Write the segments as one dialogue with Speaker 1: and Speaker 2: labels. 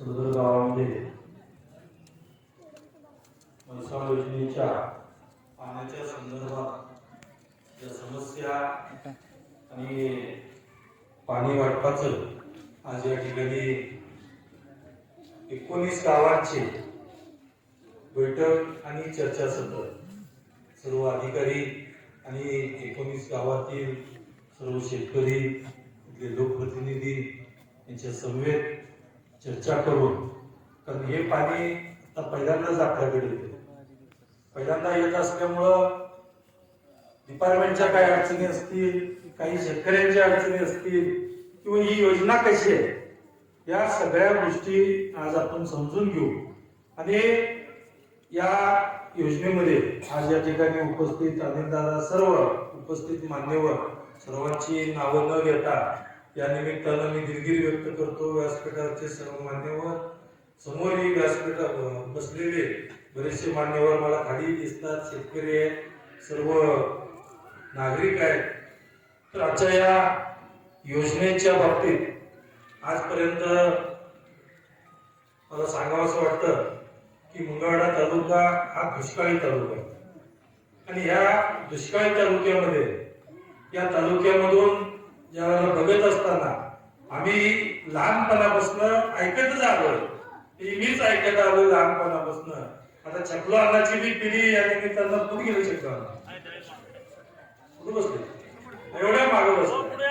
Speaker 1: सदर गावामध्ये म्हैसाळ योजनेच्या पाण्याच्या संदर्भात ज्या समस्या आणि पाणी वाटपाचं आज या ठिकाणी एकोणीस गावांचे बैठक आणि चर्चासत्र सर्व अधिकारी आणि एकोणीस गावातील सर्व शेतकरी लोकप्रतिनिधी यांच्या समवेत चर्चा करून. कारण हे पाणी आता पहिल्यांदाच आपल्याकडे येते. पहिल्यांदा येत असल्यामुळं डिपार्टमेंटच्या काही अडचणी असतील काही शेतकऱ्यांच्या अडचणी असतील किंवा ही योजना कशी आहे या सगळ्या गोष्टी आज आपण समजून घेऊ. आणि या योजनेमध्ये आज या ठिकाणी उपस्थित अनेकदा सर्व उपस्थित मान्यवर सर्वांची नावं न घेता या निमित्तानं मी दिलगिरी व्यक्त करतो व्यासपीठाचे सर्व मान्यवर. समोर ही व्यासपीठ बसलेले बरेचसे मान्यवर मला खाली दिसतात. शेतकरी आहेत. सर्व नागरिक आहेत. तर आजच्या या योजनेच्या बाबतीत आजपर्यंत मला सांगावं असं वाटतं की मंगळवाडा तालुका हा दुष्काळी तालुका आहे. आणि या दुष्काळी तालुक्यामध्ये या तालुक्यामधून ज्यावेळेला बघत असताना आम्ही लहानपणापासून ऐकतच आलोय ती मीच ऐकत आलोय लहानपणापासून. आता छपलो अन्नाची मी पिढी या निमित्तानं कुठे गेली शकतो कुठे बसले? एवढ्या मागे बसले.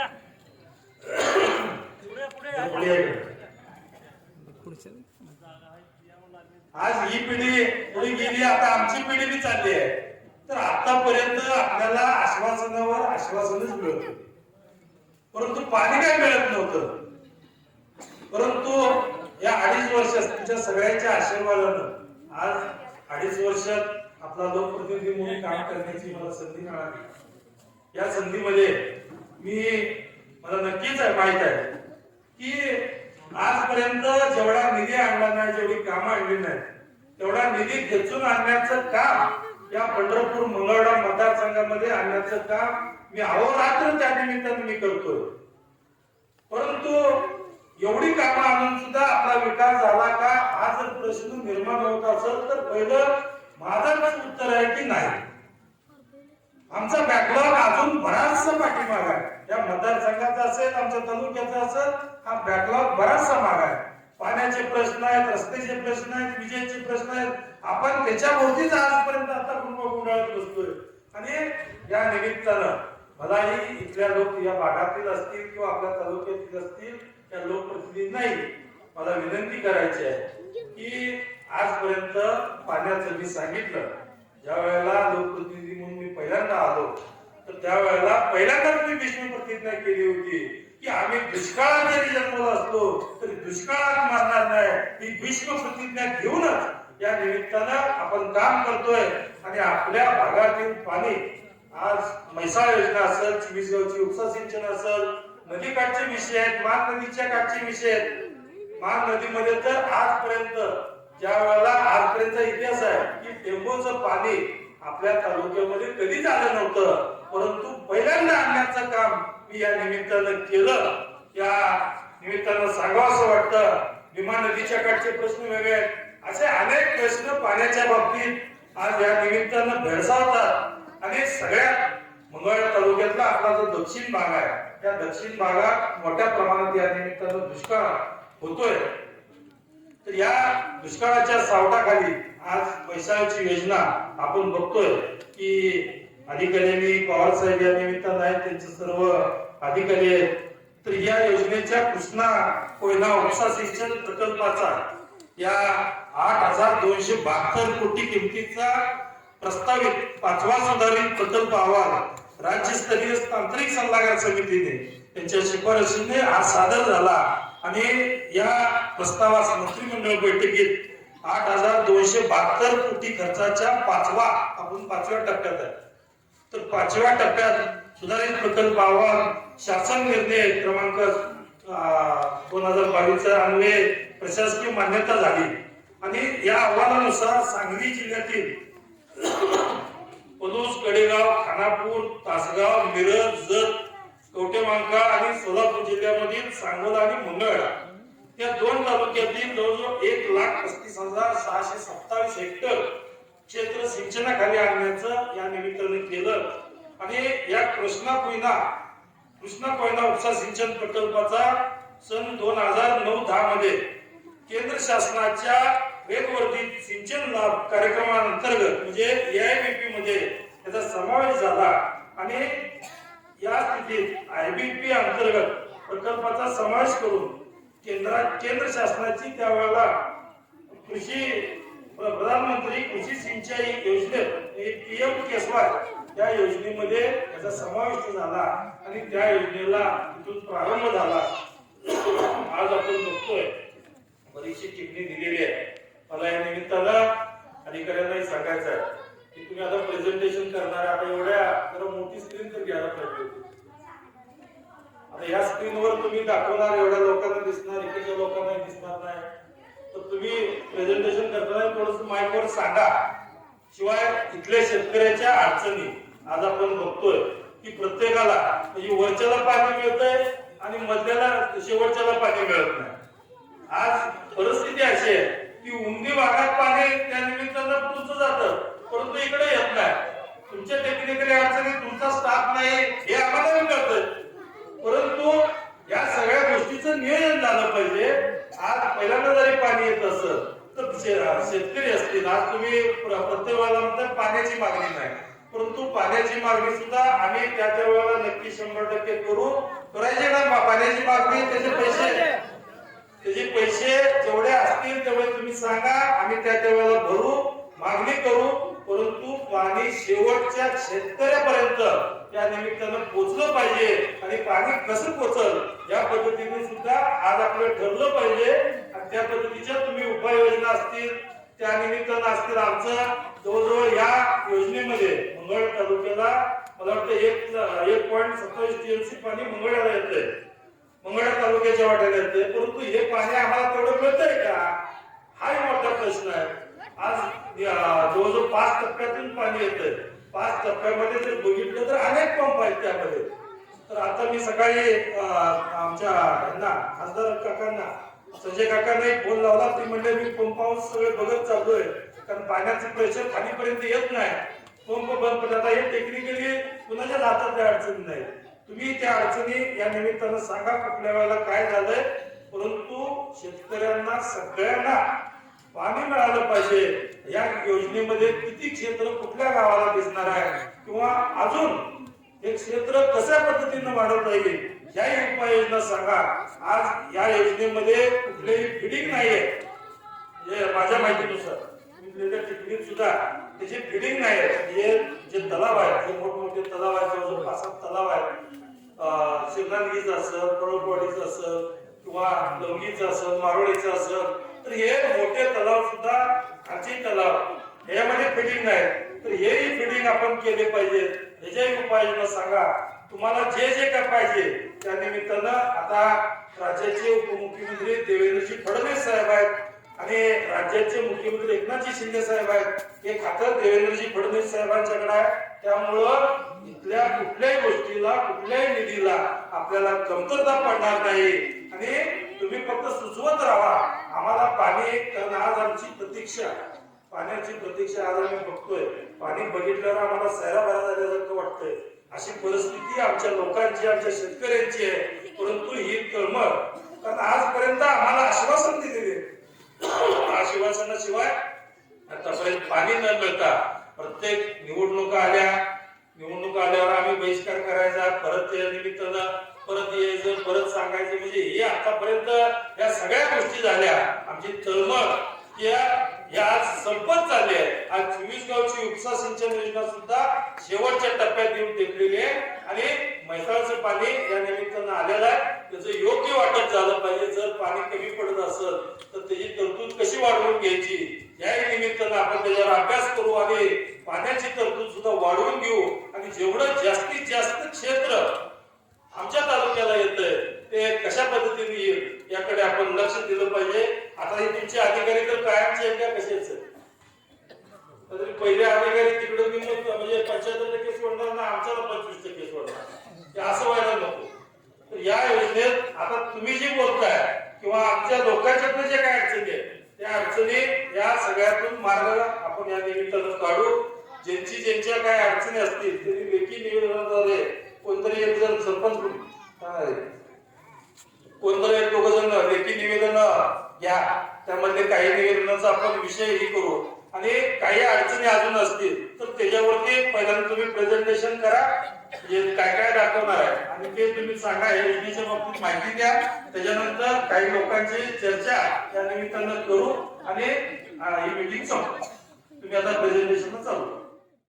Speaker 1: आज ही पिढी पुढे गेली आता आमची पिढी बी चालली आहे. तर आतापर्यंत आपल्याला आश्वासनावर आश्वासनच मिळत होते. परंतु पाणी काय मिळत नव्हतं. परंतु या अडीच वर्षात तुमच्या सगळ्यांच्या आशीर्वादानं आज अडीच वर्षात आपला लोकप्रतिनिधी म्हणून काम करण्याची मला संधी मिळाली. या संधीमध्ये मी मला नक्कीच आहे माहीत आहे की आजपर्यंत जेवढा निधी आणला नाही जेवढी कामं आणली नाही तेवढा निधी खेचून आणण्याचं काम या पंढरपूर मंगळवाडा मतदारसंघामध्ये आणण्याचं काम मी अहोरात्र त्या निमित्तानं मी करतोय. परंतु एवढी कामं आणून सुद्धा आपला विकास झाला का? हा जर प्रश्न निर्माण होत असेल तर पहिलं माझाच उत्तर आहे की नाही? आमचा बॅकलॉग अजून बराचसा पाठीमागा आहे. या मतदारसंघाचा असेल आमच्या तालुक्याचा असेल हा बॅकलॉग बराचसा माग आहे. पाण्याचे प्रश्न आहेत रस्त्याचे प्रश्न आहेत विजेचे प्रश्न आहेत. आपण त्याच्या भोवतीच आजपर्यंत आता कुटुंब गुंडाळत बसतोय आणि या निमित्तानं मलाही इथल्या लोक या भागातील असतील किंवा आपल्या तालुक्यातील असतील त्या लोकप्रतिनिधींनाही मला विनंती करायची आहे की आजपर्यंत पाण्याचं मी सांगितलं. ज्या वेळेला लोकप्रतिनिधी म्हणून मी पहिल्यांदा आलो तर त्यावेळेला पहिल्यांदाच मी भीष्म प्रतिज्ञा केली होती की आम्ही दुष्काळात जरी जन्मलो असलो तरी दुष्काळात मारणार नाही. ही भीष्म प्रतिज्ञा घेऊनच या निमित्तानं आपण काम करतोय आणि आपल्या भागातील पाणी आज म्हैसाळ योजना असेल चिवीसगावची उपसा सिंचन असेल नदीकाठचे विषय आहेत मान नदीच्या काठचे विषय आहेत. मान नदीमध्ये तर आजपर्यंत ज्या वेळेला आजपर्यंतचा इतिहास आहे की टेंबूचं पाणी आपल्या तालुक्यामध्ये कधीच आलं नव्हतं परंतु पहिल्यांदा आणण्याचं काम मी या निमित्तानं केलं. या निमित्तानं सांगावं असं वाटतं भीमा नदीच्या काठचे प्रश्न वेगळे आहेत. असे अनेक प्रश्न पाण्याच्या बाबतीत आज या निमित्तानं भेडसावतात. आणि सगळ्या मंगळवेढा तालुक्यातला आपला जो दक्षिण भाग आहे त्या दक्षिण भागात मोठ्या प्रमाणात या निमित्तानं दुष्काळ होतोय तर या दुष्काळाच्या सावटाखाली आज पैशाची योजना आपण बघतोय की अधिकाऱ्यांनी पवार साहेब या निमित्तानं आहेत त्यांचे सर्व अधिकारी आहेत. तर या योजनेच्या कृष्णा कोयना उपसा सिंचन प्रकल्पाचा या आठ हजार दोनशे बहात्तर कोटी किमतीचा प्रस्तावित पाचवा सुधारित प्रकल्प अहवाल राज्यस्तरीय तांत्रिक सल्लागार समितीने त्यांच्या शिफारशीने आज सादर झाला. आणि या प्रस्तावास मंत्रिमंडळ बैठकीत आठ हजार दोनशे बहात्तर कोटी खर्चाच्या पाचवा आपण पाचव्या टप्प्यात आहे. तर पाचव्या टप्प्यात सुधारित प्रकल्प अहवाल शासन निर्णय क्रमांक दोन हजार बावीसचा अन्वये प्रशासकीय मान्यता झाली. आणि या अहवालानुसार सांगली जिल्ह्यातील पलूस कडेगाव खानापूर तासगाव मिरज जत कवटेमांका आणि सोलापूर जिल्ह्यामधील सांगोला आणि मंगळवेढा. या दोन तालुक्यातील जवळजवळ एक लाख पस्तीस हजार सहाशे सत्तावीस हेक्टर क्षेत्र सिंचनाखाली आणण्याचं या निमित्ताने केलं. आणि या कृष्णा कोयना कृष्णा कोयना उपसा सिंचन प्रकल्पाचा सन दोन हजार नऊ दहा मध्ये केंद्र शासनाच्या वेगवर्धित सिंचन लाभ कार्यक्रमांतर्गत म्हणजे एआयबीपी मध्ये त्याचा समावेश झाला आणि या स्थितीत आयबीपी अंतर्गत प्रकल्पाचा समावेश करून केंद्रा केंद्र शासनाची त्यावेळेला कृषी प्रधानमंत्री कृषी सिंचाई योजनेत म्हणजे पीएम केसवाय त्या योजनेमध्ये त्याचा समावेश झाला आणि त्या योजनेला तिथून प्रारंभ झाला. आज आपण बघतोय बरीचशी टिप्पणी दिलेली आहे. मला या निमित्ताला अधिकाऱ्यांनाही सांगायचं आहे की तुम्ही आता प्रेझेंटेशन करणार आता एवढ्या जरा मोठी स्क्रीन तर घ्यायला पाहिजे होती. आता या स्क्रीनवर तुम्ही दाखवणार एवढ्या लोकांना दिसणार इकडच्या लोकांना दिसणार नाही. तर तुम्ही प्रेझेंटेशन करताना थोडस माईकवर सांगा. शिवाय इथल्या शेतकऱ्याच्या अडचणी आज आपण बघतोय की प्रत्येकाला म्हणजे वरच्याला पाणी मिळतंय आणि मधल्याला शेवटच्याला पाणी मिळत नाही. आज परिस्थिती अशी आहे की उमदी भागात पाणी त्या निमित्तानं तुमचं जातं. परंतु इकडे येत नाही. तुमच्या टेक्निकली अडचणी तुमचा स्टाफ नाही हे आम्हाला कळत. परंतु या सगळ्या गोष्टीचं नियोजन झालं पाहिजे. आज पहिल्यांदा जरी पाणी येत असत तर शेतकरी असतील. आज तुम्ही प्रत्येकाला म्हणता पाण्याची मागणी नाही. परंतु पाण्याची मागणी सुद्धा आम्ही त्या त्या वेळेला नक्की शंभर टक्के करू. करायचे ना पाण्याची मागणी त्याचे पैसे. त्याचे पैसे जेवढे असतील तेवढे तुम्ही सांगा आम्ही त्या देवाला भरू मागणी करू परंतु पाणी शेवटच्या शेतकऱ्यापर्यंत त्या निमित्तानं पोचलं पाहिजे आणि पाणी कसं पोचल या पद्धतीने सुद्धा आज आपलं ठरलं पाहिजे. आणि त्या पद्धतीच्या तुम्ही उपाययोजना असतील त्या निमित्तानं असतील आमचं जवळजवळ या योजनेमध्ये मंगळ तालुक्याला मला वाटतं एक एक पॉईंट सत्तावीस टीएमसी पाणी मंगळ्याला येतंय. मंगळा तालुक्याच्या वाट्याला येते परंतु हे पाणी आम्हाला तेवढं मिळतंय का? हाही मोठा प्रश्न आहे. आज जवळजवळ पाच टप्प्यातून पाणी येतंय. पाच टप्प्यामध्ये जर बघितलं तर अनेक पंप आहेत त्यामध्ये. तर आता मी सकाळी आमच्या यांना खासदार काकांना संजय काकांनाही फोन लावला. ते म्हणले मी पंप हाऊस सगळे बघत चाललोय. कारण पाण्याचे प्रेशर खालीपर्यंत येत नाही. पंप बंद पण आता हे टेक्निकली कुणाच्या हातात काही अडचण नाही. तुम्ही त्या अडचणी या निमित्तानं सांगा कुठल्या वेळेला काय झालंय. परंतु शेतकऱ्यांना सगळ्यांना पाणी मिळालं पाहिजे. या योजनेमध्ये किती क्षेत्र कुठल्या गावाला दिसणार आहे किंवा अजून हे क्षेत्र कशा पद्धतीनं वाढवता येईल या उपाययोजना सांगा. आज या योजनेमध्ये कुठलेही फिडिंग नाहीये. म्हणजे माझ्या माहितीनुसार विकलेल्या टिकणीत सुद्धा त्याची फिडिंग नाही हे जे तलाव आहेत जे मोठमोठे तलाव आहेत जवळजवळ पाच सात तलाव आहेत अं, शिवनांगीचं असेल पळोपवाडीचं असेल किंवा लवंगीचं असेल मारोळीचं असेल तर हे मोठे तलाव सुद्धा खाची तलाव यामध्ये फिटिंग नाही तर हेही फिटिंग आपण केले पाहिजे. ह्याच्याही उपाययोजना सांगा तुम्हाला जे जे काय पाहिजे त्या निमित्तानं आता राज्याचे उपमुख्यमंत्री देवेंद्रजी फडणवीस साहेब आहेत. आणि राज्याचे मुख्यमंत्री एकनाथजी शिंदे साहेब आहेत. हे खातं देवेंद्रजी फडणवीस साहेबांच्याकडे आहे. त्यामुळं इथल्या कुठल्याही गोष्टीला कुठल्याही निधीला आपल्याला कमतरता पडणार नाही. आणि तुम्ही फक्त सुचवत राहा. आम्हाला पाणी कारण आज आमची प्रतीक्षा. पाण्याची प्रतीक्षा आज आम्ही बघतोय. पाणी बघितल्यावर आम्हाला सैरा भरा झाल्यासारखं वाटतंय. अशी परिस्थिती आमच्या लोकांची आमच्या शेतकऱ्यांची आहे परंतु ही तळमळ कारण आजपर्यंत आम्हाला आश्वासन दिलेले आश्वासनाशिवाय आतापर्यंत पाणी न मिळता प्रत्येक निवडणुका आल्या निवडणुका आल्यावर आम्ही बहिष्कार करायचा परत त्या निमित्तानं परत यायचं परत सांगायचं म्हणजे हे आतापर्यंत या सगळ्या गोष्टी झाल्या आमची तळमळ या या आज संपत झाले आहे आज चोवीस गावची उपसा सिंचन योजना सुद्धा शेवटच्या टप्प्यात येऊन टेकलेली आहे. आणि म्हैसाळचं पाणी या निमित्तानं आलेलं आहे. त्याचं योग्य वाटप झालं पाहिजे. जर पाणी कमी पडत असेल तर त्याची तरतूद कशी वाढवून घ्यायची? याही निमित्तानं आपण त्याच्यावर अभ्यास करू आणि पाण्याची तरतूद सुद्धा वाढवून घेऊ. आणि जेवढं जास्तीत जास्त क्षेत्र आमच्या तालुक्याला येतंय ते कशा पद्धतीने येईल याकडे आपण लक्ष दिलं पाहिजे. आता हे तुमचे अधिकारी तर कायमचे आहेत का कशाच? तरी पहिले अधिकारी तिकडे निमत म्हणजे पंच्याहत्तर केस सोडणार ना आमच्याला पंचवीस टक्के सोडणार असं व्हायला नको. तर या योजनेत आता तुम्ही जे बोलताय किंवा आमच्या लोकांच्यातल्या जे काय अडचणी आहेत त्या अडचणी या सगळ्यातून मार्ग आपण या निमित्तानं काढू ज्यांची ज्यांच्या काय अडचणी असतील त्यांनी लेखी निवेदनाद्वारे कोणतरी एक जण सरपंच कोणतं कोणतरी एक दोघ जण लेखी निवेदन घ्या त्यामध्ये काही निवेदनाचा आपण विषय हे करू. आणि काही अडचणी अजून असतील तर त्याच्यावरती पहिल्यांदा तुम्ही प्रेझेंटेशन करा. जे काय काय दाखवणार आहे. आणि ते तुम्ही सांगा हे योजनेच्या बाबतीत माहिती द्या. त्याच्यानंतर काही लोकांची चर्चा या निमित्तानं करू. आणि ही मीटिंग संपू तुम्ही आता प्रेझेंटेशन चालू